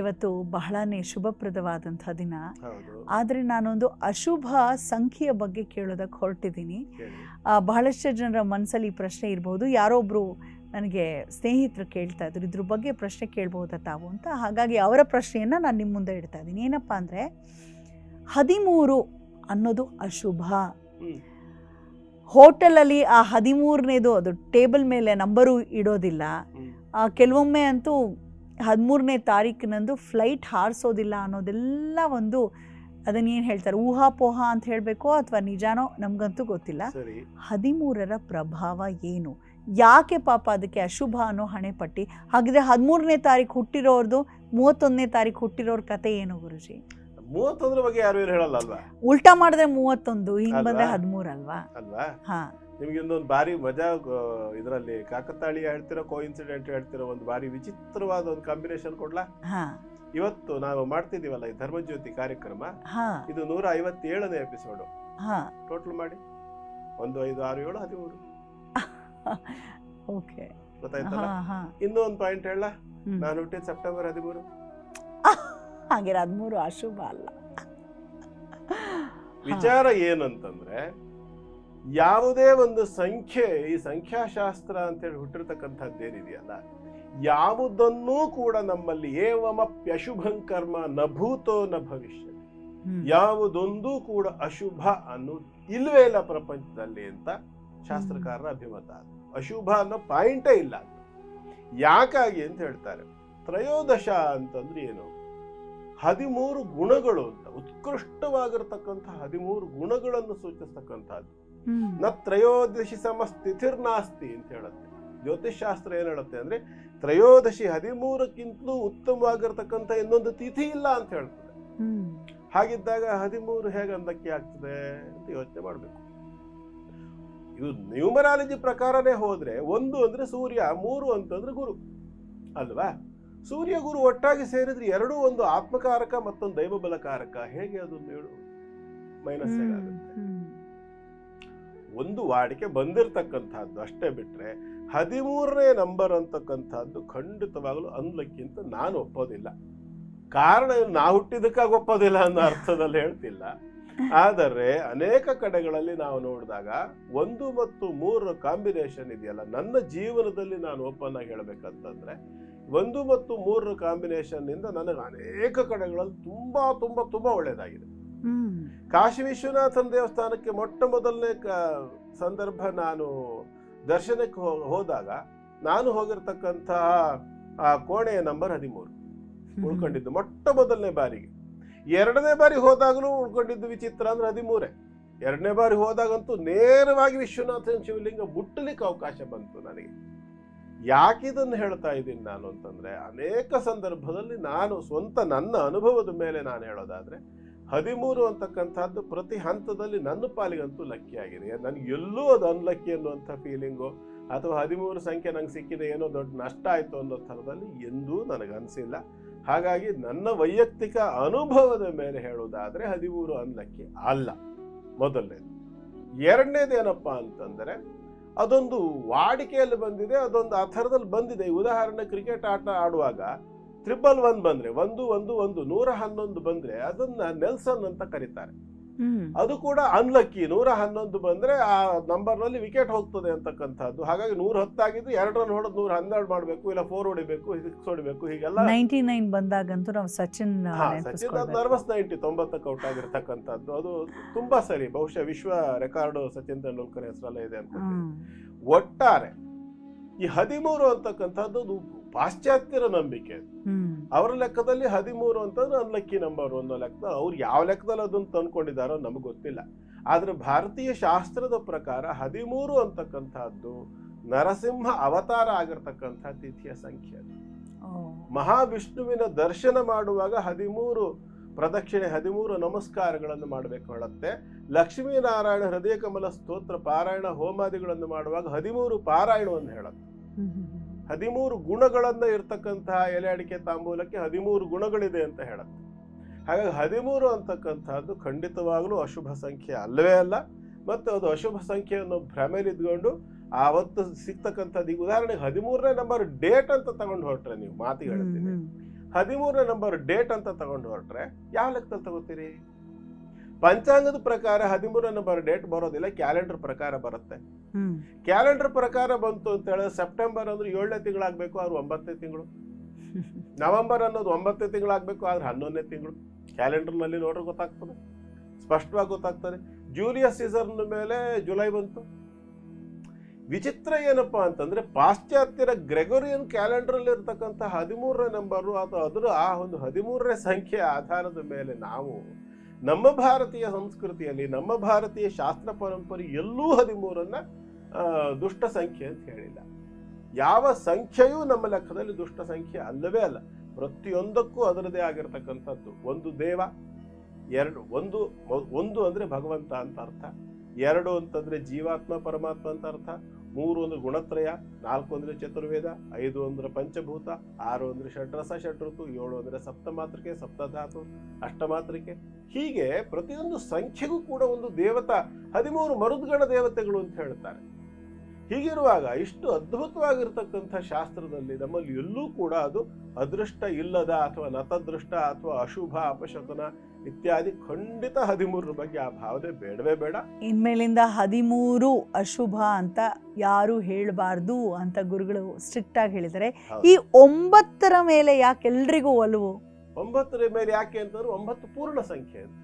ಇವತ್ತು ಬಹಳನೇ ಶುಭಪ್ರದವಾದಂಥ ದಿನ. ಆದರೆ ನಾನೊಂದು ಅಶುಭ ಸಂಖ್ಯೆಯ ಬಗ್ಗೆ ಕೇಳೋದಕ್ಕೆ ಹೊರಟಿದ್ದೀನಿ. ಬಹಳಷ್ಟು ಜನರ ಮನಸ್ಸಲ್ಲಿ ಪ್ರಶ್ನೆ ಇರ್ಬೋದು. ಯಾರೊಬ್ಬರು ನನಗೆ ಸ್ನೇಹಿತರು ಕೇಳ್ತಾ ಇದ್ರು ಇದ್ರ ಬಗ್ಗೆ ಪ್ರಶ್ನೆ ಕೇಳ್ಬೋದಾ ತಾವು ಅಂತ. ಹಾಗಾಗಿ ಅವರ ಪ್ರಶ್ನೆಯನ್ನು ನಾನು ನಿಮ್ಮ ಮುಂದೆ ಇಡ್ತಾ ಇದ್ದೀನಿ. ಏನಪ್ಪ ಅಂದರೆ ಹದಿಮೂರು ಅನ್ನೋದು ಅಶುಭ. ಹೋಟೆಲಲ್ಲಿ ಆ ಹದಿಮೂರನೇದು ಅದು ಟೇಬಲ್ ಮೇಲೆ ನಂಬರು ಇಡೋದಿಲ್ಲ. ಕೆಲವೊಮ್ಮೆ ಅಂತೂ ಹದಿಮೂರನೇ ತಾರೀಕಿನಂದು ಫ್ಲೈಟ್ ಹಾರಿಸೋದಿಲ್ಲ ಅನ್ನೋದೆಲ್ಲ ಒಂದು ಅದನ್ನೇನು ಹೇಳ್ತಾರೆ ಊಹಾಪೋಹ ಅಂತ ಹೇಳಬೇಕೋ ಅಥವಾ ನಿಜಾನೋ ನಮಗಂತೂ ಗೊತ್ತಿಲ್ಲ. ಹದಿಮೂರರ ಪ್ರಭಾವ ಏನು? ಯಾಕೆ ಪಾಪ ಅದಕ್ಕೆ ಅಶುಭ ಅನ್ನೋ ಹಣೆ ಪಟ್ಟಿ? ಹಾಗಿದ್ರೆ ಹದಿಮೂರನೇ ತಾರೀಕು ಹುಟ್ಟಿರೋರ್ದು ಮೂವತ್ತೊಂದನೇ ತಾರೀಕು ಹುಟ್ಟಿರೋರ ಕತೆ ಏನು ಗುರುಜಿ? ಮೂವತ್ತೊಂದ್ರ ಬಗ್ಗೆ ಯಾರು ಏನು ಹೇಳಲ್ಲ ಅಲ್ವಾ? ಉಲ್ಟಾ ಮಾಡಿದ್ರೆ ಮೂವತ್ತೊಂದು ಹಿಂಗ್ ಬಂದ್ರೆ? ಹದಿಮೂರು ಅಲ್ವಾ? ಅಲ್ವಾ? ಹಾ. ನಿಮ್ಗೆ ಇನ್ನೊಂದು ಬಾರಿ ಮಜಾ ಇದರಲ್ಲಿ ಕಾಕತಾಳಿ ಹೇಳ್ತಿರೋ ಕೋ ಇನ್ಸಿಡೆಂಟ್ ಹೇಳ್ತಿರೋ ಒಂದು ಬಾರಿ ವಿಚಿತ್ರವಾದ ಒಂದು ಕಾಂಬಿನೇಷನ್ ಕೊಡ್ಲಾ? ಇವತ್ತು ನಾವು ಮಾಡ್ತಿದೀವಲ್ಲ ಈ ಧರ್ಮಜ್ಯೋತಿ ಕಾರ್ಯಕ್ರಮ? ಇದು ನೂರ ಐವತ್ತೇಳನೇ ಎಪಿಸೋಡು ಟೋಟಲ್ ಮಾಡಿ. ಒಂದು ಐದು ಆರು ಏಳು ಹದಿಮೂರು. ಓಕೆ ಗೊತ್ತಾಯ್ತಲ್ಲ? ಇನ್ನೂ ಒಂದು ಪಾಯಿಂಟ್ ಹೇಳ. ನಾನು ಹುಟ್ಟಿದ ಸೆಪ್ಟೆಂಬರ್ ಹದಿಮೂರು. ಹಾಗಿದ್ರೆ ಹದಿಮೂರು ಅಶುಭ ಅಲ್ಲ. ವಿಚಾರ ಏನಂತಂದ್ರೆ ಯಾವುದೇ ಒಂದು ಸಂಖ್ಯೆ ಈ ಸಂಖ್ಯಾಶಾಸ್ತ್ರ ಅಂತೇಳಿ ಹುಟ್ಟಿರ್ತಕ್ಕಂಥದ್ದೇನಿದೆಯಲ್ಲ ಯಾವುದನ್ನೂ ಕೂಡ ನಮ್ಮಲ್ಲಿ ಏವಮಪ್ಯಶುಭಂ ಕರ್ಮ ನ ಭೂತೋ ನ ಭವಿಷ್ಯ ಯಾವುದೊಂದೂ ಕೂಡ ಅಶುಭ ಅನ್ನೋದು ಇಲ್ವೇ ಇಲ್ಲ ಪ್ರಪಂಚದಲ್ಲಿ ಅಂತ ಶಾಸ್ತ್ರಕಾರರ ಅಭಿಮತ ಅದು. ಅಶುಭ ಅನ್ನೋ ಪಾಯಿಂಟೇ ಇಲ್ಲ ಯಾಕಾಗಿ ಅಂತ ಹೇಳ್ತಾರೆ ತ್ರಯೋದಶ ಅಂತಂದ್ರೆ ಏನು? ಹದಿಮೂರು ಗುಣಗಳು ಅಂತ ಉತ್ಕೃಷ್ಟವಾಗಿರ್ತಕ್ಕಂಥ ಹದಿಮೂರು ಗುಣಗಳನ್ನು ಸೂಚಿಸ್ತಕ್ಕಂಥದ್ದು. ನ ತ್ರಯೋದಶಿ ಸಮಸ್ಥಿತಿರ್ನಾಸ್ತಿ ಅಂತ ಹೇಳುತ್ತೆ. ಜ್ಯೋತಿಷ್ ಶಾಸ್ತ್ರ ಏನು ಹೇಳುತ್ತೆ ಅಂದ್ರೆ ತ್ರಯೋದಶಿ ಹದಿಮೂರಕ್ಕಿಂತಲೂ ಉತ್ತಮವಾಗಿರ್ತಕ್ಕಂಥ ಇನ್ನೊಂದು ತಿಥಿ ಇಲ್ಲ ಅಂತ ಹೇಳ್ತದೆ. ಹಾಗಿದ್ದಾಗ ಹದಿಮೂರು ಹೇಗೆ ಅಂದಕ್ಕೆ ಆಗ್ತದೆ ಅಂತ ಯೋಚನೆ ಮಾಡಬೇಕು. ಇದು ನ್ಯೂಮರಾಲಜಿ ಪ್ರಕಾರನೇ ಹೋದ್ರೆ ಒಂದು ಅಂದ್ರೆ ಸೂರ್ಯ ಮೂರು ಅಂತಂದ್ರೆ ಗುರು. ಅಲ್ವಾ? ಸೂರ್ಯ ಗುರು ಒಟ್ಟಾಗಿ ಸೇರಿದ್ರೆ ಎರಡೂ ಒಂದು ಆತ್ಮಕಾರಕ ಮತ್ತೊಂದು ದೈವ ಬಲಕಾರಕ. ಹೇಗೆ ಅದೊಂದು ಹೇಳು? ಮೈನಸ್. ಆಗುತ್ತೆ? ಒಂದು ವಾಡಿಕೆ ಬಂದಿರತಕ್ಕಂಥದ್ದು ಅಷ್ಟೇ ಬಿಟ್ರೆ ಹದಿಮೂರನೇ ನಂಬರ್ ಅಂತಕ್ಕಂಥದ್ದು ಖಂಡಿತವಾಗಲೂ ಅನ್ಲಕ್ಕಿಂತ ನಾನು ಒಪ್ಪೋದಿಲ್ಲ. ಕಾರಣ ನಾ ಹುಟ್ಟಿದಕ್ಕಾಗಿ ಒಪ್ಪೋದಿಲ್ಲ ಅನ್ನೋ ಅರ್ಥದಲ್ಲಿ ಹೇಳ್ತಿಲ್ಲ. ಆದರೆ ಅನೇಕ ಕಡೆಗಳಲ್ಲಿ ನಾವು ನೋಡಿದಾಗ ಒಂದು ಮತ್ತು ಮೂರರ ಕಾಂಬಿನೇಷನ್ ಇದೆಯಲ್ಲ ನನ್ನ ಜೀವನದಲ್ಲಿ ನಾನು ಓಪನ್ ಆಗಿ ಹೇಳ್ಬೇಕಂತಂದ್ರೆ ಒಂದು ಮತ್ತು ಮೂರರ ಕಾಂಬಿನೇಷನ್ ಇಂದ ನನಗೆ ಅನೇಕ ಕಡೆಗಳಲ್ಲಿ ತುಂಬಾ ತುಂಬಾ ತುಂಬಾ ಒಳ್ಳೇದಾಗಿದೆ ಹ್ಮ್. ಕಾಶಿ ವಿಶ್ವನಾಥನ ದೇವಸ್ಥಾನಕ್ಕೆ ಮೊಟ್ಟ ಮೊದಲನೇ ಸಂದರ್ಭ ನಾನು ದರ್ಶನಕ್ಕೆ ಹೋದಾಗ ನಾನು ಹೋಗಿರ್ತಕ್ಕಂತಹ ಆ ಕೋಣೆಯ ನಂಬರ್ ಹದಿಮೂರು. ಉಳ್ಕೊಂಡಿದ್ದು ಮೊಟ್ಟ ಮೊದಲನೇ ಬಾರಿಗೆ. ಎರಡನೇ ಬಾರಿ ಹೋದಾಗಲೂ ಉಳ್ಕೊಂಡಿದ್ದು ವಿಚಿತ್ರ ಅಂದ್ರೆ ಹದಿಮೂರೇ. ಎರಡನೇ ಬಾರಿ ಹೋದಾಗಂತೂ ನೇರವಾಗಿ ವಿಶ್ವನಾಥನ ಶಿವಲಿಂಗ ಮುಟ್ಟಲಿಕ್ಕೆ ಅವಕಾಶ ಬಂತು ನನಗೆ. ಯಾಕೆ ಇದನ್ನು ಹೇಳ್ತಾ ಇದ್ದೀನಿ ನಾನು ಅಂತಂದರೆ, ಅನೇಕ ಸಂದರ್ಭದಲ್ಲಿ ನಾನು ಸ್ವಂತ ನನ್ನ ಅನುಭವದ ಮೇಲೆ ನಾನು ಹೇಳೋದಾದರೆ, ಹದಿಮೂರು ಅಂತಕ್ಕಂಥದ್ದು ಪ್ರತಿ ಹಂತದಲ್ಲಿ ನನ್ನ ಪಾಲಿಗಂತೂ ಲಕ್ಕಿ ಆಗಿದೆ ನನಗೆ ಎಲ್ಲೂ ಅದು ಅನ್ಲಕ್ಕಿ ಅನ್ನುವಂಥ ಫೀಲಿಂಗು ಅಥವಾ ಹದಿಮೂರು ಸಂಖ್ಯೆ ನಂಗೆ ಸಿಕ್ಕಿದೆ, ಏನೋ ದೊಡ್ಡ ನಷ್ಟ ಆಯಿತು ಅನ್ನೋ ಥರದಲ್ಲಿ ಎಂದೂ ನನಗೆ ಅನಿಸಿಲ್ಲ. ಹಾಗಾಗಿ ನನ್ನ ವೈಯಕ್ತಿಕ ಅನುಭವದ ಮೇಲೆ ಹೇಳೋದಾದರೆ, ಹದಿಮೂರು ಅನ್ಲಕ್ಕಿ ಅಲ್ಲ. ಮೊದಲನೇದು. ಎರಡನೇದೇನಪ್ಪ ಅಂತಂದರೆ ಅದೊಂದು ವಾಡಿಕೆಯಲ್ಲಿ ಬಂದಿದೆ, ಅದೊಂದು ಆ ಥರದಲ್ಲಿ ಬಂದಿದೆ ಉದಾಹರಣೆ ಕ್ರಿಕೆಟ್ ಆಟ ಆಡುವಾಗ ಟ್ರಿಪಲ್ ಒನ್ ಬಂದ್ರೆ, ಒಂದು ಒಂದು ಒಂದು, ನೂರ ಹನ್ನೊಂದು ಬಂದ್ರೆ ಅದನ್ನ ನೆಲ್ಸನ್ ಅಂತ ಕರೀತಾರೆ. ಅದು ಕೂಡ ಅನ್ಲಕ್ಕಿ ನೂರ ಹನ್ನೊಂದು ಬಂದ್ರೆ ಆ ನಂಬರ್ನಲ್ಲಿ ವಿಕೆಟ್ ಹೋಗ್ತದೆ ಅಂತಕ್ಕಂಥದ್ದು. ಹಾಗಾಗಿ ನೂರ ಹತ್ತಾಗಿದ್ದು ಎರಡು ರನ್ ಹೊಡೆದು ನೂರ ಹನ್ನೆರಡು ಮಾಡಬೇಕು ಇಲ್ಲ ಫೋರ್ ಹೊಡಿಬೇಕು ಸಿಕ್ಸ್ ಹೊಡಿಬೇಕು ಹೀಗೆಲ್ಲ. 99 ಬಂದಾಗಂತೂ ನಾವು ಸಚಿನ್ ಸಚಿನ್. ನರ್ವಸ್ ನೈಂಟಿ ತೊಂಬತ್ತಕ್ಕೆ ಔಟ್ ಆಗಿರ್ತಕ್ಕಂಥದ್ದು. ಅದು ತುಂಬಾ ಸರಿ. ಬಹುಶಃ ವಿಶ್ವ ರೆಕಾರ್ಡ್ ಸಚಿನ್ ತೆಂಡೂಲ್ಕರ್ ಹೆಸರಲ್ಲೇ ಇದೆ ಅಂತ. ಒಟ್ಟಾರೆ ಈ ಹದಿಮೂರು ಅಂತಕ್ಕಂಥದ್ದು ಪಾಶ್ಚಾತ್ಯರ ನಂಬಿಕೆ. ಅವರ ಲೆಕ್ಕದಲ್ಲಿ ಹದಿಮೂರು ಅಂತಂದ್ರೆ ಅನ್ಲಕ್ಕಿ ನಂಬರ್ ಒಂದು ಲೆಕ್ಕ ಅವ್ರು ಯಾವ ಲೆಕ್ಕದಲ್ಲಿ ಅದನ್ನು ತಂದ್ಕೊಂಡಿದ್ದಾರೋ ನಮಗೆ ಗೊತ್ತಿಲ್ಲ ಆದ್ರೆ ಭಾರತೀಯ ಶಾಸ್ತ್ರದ ಪ್ರಕಾರ ಹದಿಮೂರು ಅಂತಕ್ಕಂಥದ್ದು ನರಸಿಂಹ ಅವತಾರ ಆಗಿರ್ತಕ್ಕಂಥ ತಿಥಿಯ ಸಂಖ್ಯೆ. ಮಹಾವಿಷ್ಣುವಿನ ದರ್ಶನ ಮಾಡುವಾಗ ಹದಿಮೂರು ಪ್ರದಕ್ಷಿಣೆ ಹದಿಮೂರು ನಮಸ್ಕಾರಗಳನ್ನು ಮಾಡಬೇಕು ಹೇಳುತ್ತೆ ಲಕ್ಷ್ಮೀನಾರಾಯಣ ಹೃದಯ ಕಮಲ ಸ್ತೋತ್ರ ಪಾರಾಯಣ ಹೋಮಾದಿಗಳನ್ನು ಮಾಡುವಾಗ ಹದಿಮೂರು ಪಾರಾಯಣವನ್ನು ಹೇಳುತ್ತೆ. ಹದಿಮೂರು ಗುಣಗಳನ್ನ ಇರ್ತಕ್ಕಂತಹ ಎಲೆ ಅಡಿಕೆ ತಾಂಬೂಲಕ್ಕೆ ಹದಿಮೂರು ಗುಣಗಳಿದೆ ಅಂತ ಹೇಳುತ್ತೆ. ಹಾಗಾಗಿ ಹದಿಮೂರು ಅಂತಕ್ಕಂಥದ್ದು ಖಂಡಿತವಾಗಲೂ ಅಶುಭ ಸಂಖ್ಯೆ ಅಲ್ಲವೇ ಅಲ್ಲ ಮತ್ತು ಅದು ಅಶುಭ ಸಂಖ್ಯೆಯನ್ನು ಭ್ರಮೆಲಿದ್ಕೊಂಡು ಆವತ್ತು ಸಿಗ್ತಕ್ಕಂಥದ್ದು ಈಗ ಉದಾಹರಣೆಗೆ ಹದಿಮೂರನೇ ನಂಬರ್ ಡೇಟ್ ಅಂತ ತಗೊಂಡು ಹೊರಟ್ರೆ ನೀವು ಮಾತು ಹೇಳ್ತೀನಿ. ಹದಿಮೂರನೇ ನಂಬರ್ ಡೇಟ್ ಅಂತ ತಗೊಂಡು ಹೊರಟ್ರೆ ಯಾವ ಲೆಕ್ಕದಲ್ಲಿ ತಗೋತೀರಿ? ಪಂಚಾಂಗದ ಪ್ರಕಾರ ಹದಿಮೂರನೇ ನಂಬರ್ ಡೇಟ್ ಬರೋದಿಲ್ಲ ಕ್ಯಾಲೆಂಡರ್ ಪ್ರಕಾರ ಬರುತ್ತೆ. ಕ್ಯಾಲೆಂಡರ್ ಪ್ರಕಾರ ಬಂತು ಅಂತ ಹೇಳಿದ್ರೆ ಸೆಪ್ಟೆಂಬರ್ ಅಂದ್ರೆ ಏಳನೇ ತಿಂಗಳಾಗಬೇಕು ಆದ್ರೆ ಒಂಬತ್ತನೇ ತಿಂಗಳು. ನವೆಂಬರ್ ಅನ್ನೋದು ಒಂಬತ್ತನೇ ತಿಂಗಳಾಗಬೇಕು ಆದ್ರೆ ಹನ್ನೊಂದನೇ ತಿಂಗಳು. ಕ್ಯಾಲೆಂಡರ್ನಲ್ಲಿ ನೋಡ್ರೆ ಗೊತ್ತಾಗ್ತದೆ. ಸ್ಪಷ್ಟವಾಗಿ ಗೊತ್ತಾಗ್ತದೆ. ಜೂಲಿಯಸ್ ಸೀಸನ್ ಮೇಲೆ ಜುಲೈ ಬಂತು. ವಿಚಿತ್ರ ಏನಪ್ಪ ಅಂತಂದ್ರೆ ಪಾಶ್ಚಾತ್ಯರ ಗ್ರೆಗೋರಿಯನ್ ಕ್ಯಾಲೆಂಡರ್ ಅಲ್ಲಿ ಇರ್ತಕ್ಕಂಥ ಹದಿಮೂರನೇ ನಂಬರು ಅಥವಾ ಅದರ ಆ ಒಂದು ಹದಿಮೂರನೇ ಸಂಖ್ಯೆ ಆಧಾರದ ಮೇಲೆ ನಾವು ನಮ್ಮ ಭಾರತೀಯ ಸಂಸ್ಕೃತಿಯಲ್ಲಿ, ನಮ್ಮ ಭಾರತೀಯ ಶಾಸ್ತ್ರ ಪರಂಪರೆ ಎಲ್ಲೂ ಹದಿಮೂರನ್ನ ದುಷ್ಟ ಸಂಖ್ಯೆ ಅಂತ ಹೇಳಿಲ್ಲ. ಯಾವ ಸಂಖ್ಯೆಯೂ ನಮ್ಮ ಲೆಕ್ಕದಲ್ಲಿ ದುಷ್ಟ ಸಂಖ್ಯೆ ಅಲ್ಲವೇ ಅಲ್ಲ. ಪ್ರತಿಯೊಂದಕ್ಕೂ ಅದರದೇ ಆಗಿರತಕ್ಕಂಥದ್ದು. ಒಂದು ದೇವ, ಎರಡು, ಒಂದು ಒಂದು ಅಂದ್ರೆ ಭಗವಂತ ಅಂತ ಅರ್ಥ. ಎರಡು ಅಂತಂದ್ರೆ ಜೀವಾತ್ಮ, ಪರಮಾತ್ಮ ಅಂತ ಅರ್ಥ. ಮೂರು ಅಂದ್ರೆ ಗುಣತ್ರಯ, ನಾಲ್ಕು ಅಂದ್ರೆ ಚತುರ್ವೇದ, ಐದು ಅಂದ್ರೆ ಪಂಚಭೂತ, ಆರು ಅಂದ್ರೆ ಷಡ್ರಸ, ಷಡ್ಋತು, ಏಳು ಅಂದ್ರೆ ಸಪ್ತಮಾತ್ರಿಕೆ, ಸಪ್ತಧಾತು, ಅಷ್ಟಮಾತ್ರಿಕೆ. ಹೀಗೆ ಪ್ರತಿಯೊಂದು ಸಂಖ್ಯೆಗೂ ಕೂಡ ಒಂದು ದೇವತಾ, ಹದಿಮೂರು ಮರುದ್ಗಣ ದೇವತೆಗಳು ಅಂತ ಹೇಳ್ತಾರೆ. ಹೀಗಿರುವಾಗ ಇಷ್ಟು ಅದ್ಭುತವಾಗಿರ್ತಕ್ಕಂಥ ಶಾಸ್ತ್ರದಲ್ಲಿ ನಮ್ಮಲ್ಲಿ ಎಲ್ಲೂ ಕೂಡ ಅದು ಅದೃಷ್ಟ ಇಲ್ಲದ ಅಥವಾ ನತದೃಷ್ಟ ಅಥವಾ ಅಶುಭ ಅಪಶಕನ ಇತ್ಯಾದಿ ಖಂಡಿತ ಹದಿಮೂರರ ಬಗ್ಗೆ ಆ ಭಾವನೆ ಬೇಡವೇ ಬೇಡ. ಇನ್ಮೇಲಿಂದ ಹದಿಮೂರು ಅಶುಭ ಅಂತ ಯಾರು ಹೇಳಬಾರ್ದು ಅಂತ ಗುರುಗಳು ಸ್ಟ್ರಿಕ್ಟ್ ಆಗಿ ಹೇಳಿದರೆ. ಈ ಒಂಬತ್ತರ ಮೇಲೆ ಯಾಕೆ ಎಲ್ರಿಗೂ ಒಲವು? ಒಂಬತ್ತರ ಮೇಲೆ ಯಾಕೆ ಅಂತಂದ್ರೆ ಒಂಬತ್ತು ಪೂರ್ಣ ಸಂಖ್ಯೆ ಅಂತ.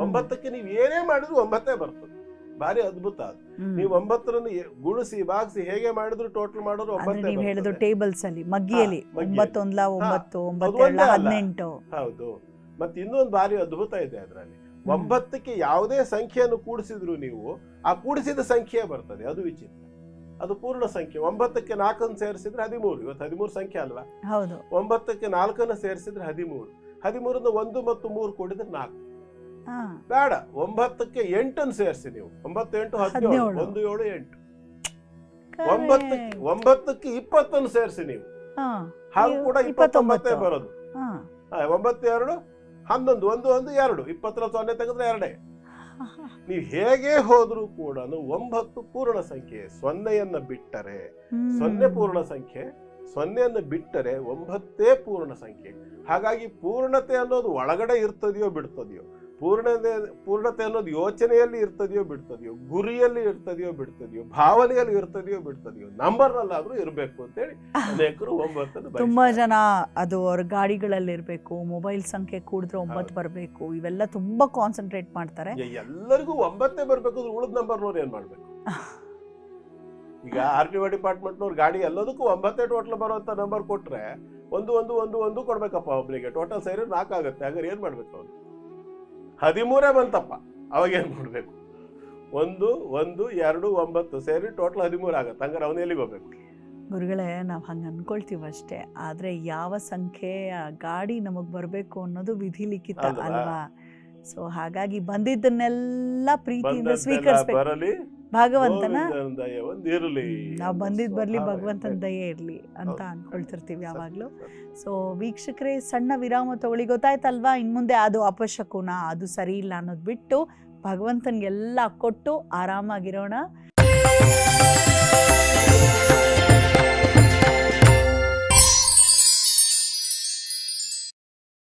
ಒಂಬತ್ತಕ್ಕೆ ನೀವು ಏನೇ ಮಾಡಿದ್ರು ಒಂಬತ್ತೇ ಬರ್ತದೆ. ಭಾರಿ ಅದ್ಭುತ. ಅದು ನೀವು ಒಂಬತ್ತರನ್ನು ಗುಣಿಸಿ ಬಾಗಿಸಿ ಹೇಗೆ ಮಾಡಿದ್ರು ಟೋಟಲ್ ಮಾಡಿದ್ರು ಅಂದ್ರೆ ನೀವು ಹೇಳಿದ್ರು ಟೇಬಲ್ಸ್ ಅಲ್ಲಿ ಮಗ್ಗಿಯಲ್ಲಿ. ಒಂಬತ್ತೊಂದ್ಲ ಒಂಬತ್ತು ಒಂಬತ್ತೆರಡ್ಲ. ಹದಿನೆಂಟು. ಹೌದು. ಮತ್ತೆ ಇನ್ನೊಂದು ಭಾರಿ ಅದ್ಭುತ ಇದೆ ಅದರಲ್ಲಿ. ಒಂಬತ್ತಕ್ಕೆ ಯಾವುದೇ ಸಂಖ್ಯೆಯನ್ನು ಕೂಡಿಸಿದ್ರು ನೀವು ಆ ಕೂಡಿಸಿದ ಸಂಖ್ಯೆ ಬರ್ತದೆ ಅದು ವಿಚಿತ್ರ. ಅದು ಪೂರ್ಣ ಸಂಖ್ಯೆ. ಒಂಬತ್ತಕ್ಕೆ ನಾಲ್ಕನ್ನು ಸೇರಿಸಿದ್ರೆ ಹದಿಮೂರು ಇವತ್ತು ಹದಿಮೂರು ಸಂಖ್ಯೆ ಅಲ್ವಾ? ಹೌದು. ಒಂಬತ್ತಕ್ಕೆ ನಾಲ್ಕನ್ನು ಸೇರಿಸಿದ್ರೆ ಹದಿಮೂರು. ಹದಿಮೂರಿಂದ ಒಂದು ಮತ್ತು ಮೂರು ಕೂಡಿದ್ರೆ ನಾಲ್ಕು. ಬೇಡ ಒಂಬತ್ತಕ್ಕೆ ಎಂಟನ್ನು ಸೇರಿಸಿ ನೀವು. ಒಂಬತ್ತು ಎಂಟು ಹದಿನೇಳು. ಒಂದು ಏಳು ಎಂಟು. ಒಂಬತ್ತಕ್ಕೆ. ಒಂಬತ್ತಕ್ಕೆ ಇಪ್ಪತ್ತನ್ನು ಸೇರಿಸಿ ನೀವು. ಹಾಗೂ ಕೂಡ ಇಪ್ಪತ್ತೊಂಬತ್ತೇ. ಬರೋದು. ಒಂಬತ್ತು ಎರಡು ಹನ್ನೊಂದು ಒಂದು ಒಂದು ಎರಡು. ಇಪ್ಪತ್ತರ ಸೊನ್ನೆ ತೆಗೆದ್ರೆ ಎರಡೇ. ನೀವು ಹೇಗೆ ಹೋದ್ರೂ ಕೂಡ ಒಂಬತ್ತು ಪೂರ್ಣ ಸಂಖ್ಯೆ ಸೊನ್ನೆಯನ್ನ ಬಿಟ್ಟರೆ ಸೊನ್ನೆ ಪೂರ್ಣ ಸಂಖ್ಯೆ ಸೊನ್ನೆಯನ್ನು ಬಿಟ್ಟರೆ ಒಂಬತ್ತೇ ಪೂರ್ಣ ಸಂಖ್ಯೆ. ಹಾಗಾಗಿ ಪೂರ್ಣತೆ ಅನ್ನೋದು ಒಳಗಡೆ ಇರ್ತದೆಯೋ ಬಿಡ್ತದೆಯೋ ಪೂರ್ಣತೆ ಪೂರ್ಣತೆ ಅನ್ನೋದು ಯೋಚನೆಯಲ್ಲಿ ಇರ್ತದೆಯೋ ಬಿಡ್ತದೆಯೋ ಗುರಿಯಲ್ಲಿ ಇರ್ತದೆಯೋ ಬಿಡ್ತದೆಯೋ ಭಾವನೆಯಲ್ಲಿ ಇರ್ತದೆಯೋ ಬಿಡ್ತದೆಯೋ ನಂಬರ್ನಲ್ಲಾದ್ರೂ ಇರಬೇಕು ಅಂತೇಳಿ ಅನೇಕರು ಒಂಬತ್ತು ತುಂಬಾ ಜನ ಅದು ಅವ್ರ ಗಾಡಿಗಳಲ್ಲಿ ಇರಬೇಕು ಮೊಬೈಲ್ ಸಂಖ್ಯೆ ಕೂಡಿದ್ರೆ ಒಂಬತ್ತು ಬರಬೇಕು ಇವೆಲ್ಲ ತುಂಬಾ ಕಾನ್ಸಂಟ್ರೇಟ್ ಮಾಡ್ತಾರೆ. ಎಲ್ಲರಿಗೂ ಒಂಬತ್ತೇ ಬರಬೇಕು ಅಂದ್ರೆ ಉಳಿದ ನಂಬರ್ನವ್ರು ಏನ್ ಮಾಡ್ಬೇಕು? ಈಗ ಆರ್ ಟಿ ಒ ಡಿಪಾರ್ಟ್ಮೆಂಟ್ನವ್ರು ಗಾಡಿ ಎಲ್ಲದಕ್ಕೂ ಒಂಬತ್ತೇ ಟೋಟಲ್ ಬರುವಂತ ನಂಬರ್ ಕೊಟ್ರೆ ಒಂದು ಒಂದು ಒಂದು ಒಂದು ಕೊಡ್ಬೇಕಪ್ಪ ಒಬ್ಬರಿಗೆ ಟೋಟಲ್ ಸೇರಿ ನಾಲ್ಕಾಗುತ್ತೆ. ಹಾಗಾದ್ರೆ ಏನ್ ಮಾಡ್ಬೇಕು ಅವ್ರು? ಹದಿಮೂರೇ ಬಂತಪ್ಪ. ಅವಾಗ ಏನ್ ಮಾಡ್ಬೇಕು? ಒಂದು ಒಂದು ಎರಡು ಒಂಬತ್ತು ಸೇರಿ ಟೋಟಲ್ ಹದಿಮೂರು ಆಗುತ್ತೆ. ಹಂಗಾರೆ ಅವನು ಎಲ್ಲಿಗೆ ಹೋಗ್ಬೇಕು? ಗುರುಗಳೇ ನಾವು ಹಂಗೆ ಅನ್ಕೊಳ್ತೀವಿ ಅಷ್ಟೇ. ಆದರೆ ಯಾವ ಸಂಖ್ಯೆಯ ಗಾಡಿ ನಮಗೆ ಬರಬೇಕು ಅನ್ನೋದು ವಿಧಿ ಲಿಖಿತ ಅಲ್ವಾ? ಸೊ ಹಾಗಾಗಿ ಬಂದಿದ್ದನ್ನೆಲ್ಲ ಪ್ರೀತಿಯಿಂದ ಸ್ವೀಕರಿಸಬೇಕು ಸ್ವೀಕರಿಸ್ಬೇಕು. ಬರಲಿ. ಭಗವಂತನ ನಾವು ಬಂದಿದ್ದು ಬರಲಿ ಭಗವಂತನ ದಯೆ ಇರಲಿ ಅಂತ ಅಂದ್ಕೊಳ್ತಿರ್ತೀವಿ ಅನ್ಕೊಳ್ತಿರ್ತೀವಿ ಯಾವಾಗಲೂ. ಸೊ ವೀಕ್ಷಕರೇ ಸಣ್ಣ ವಿರಾಮ ತಗೊಳ್ಳಿ. ಗೊತ್ತಾಯ್ತಲ್ವಾ? ಇನ್ನು ಮುಂದೆ ಅದು ಅಪಶಕುನ ಅದು ಸರಿ ಇಲ್ಲ ಅನ್ನೋದು ಬಿಟ್ಟು ಭಗವಂತನಿಗೆಲ್ಲ ಕೊಟ್ಟು ಆರಾಮಾಗಿರೋಣ.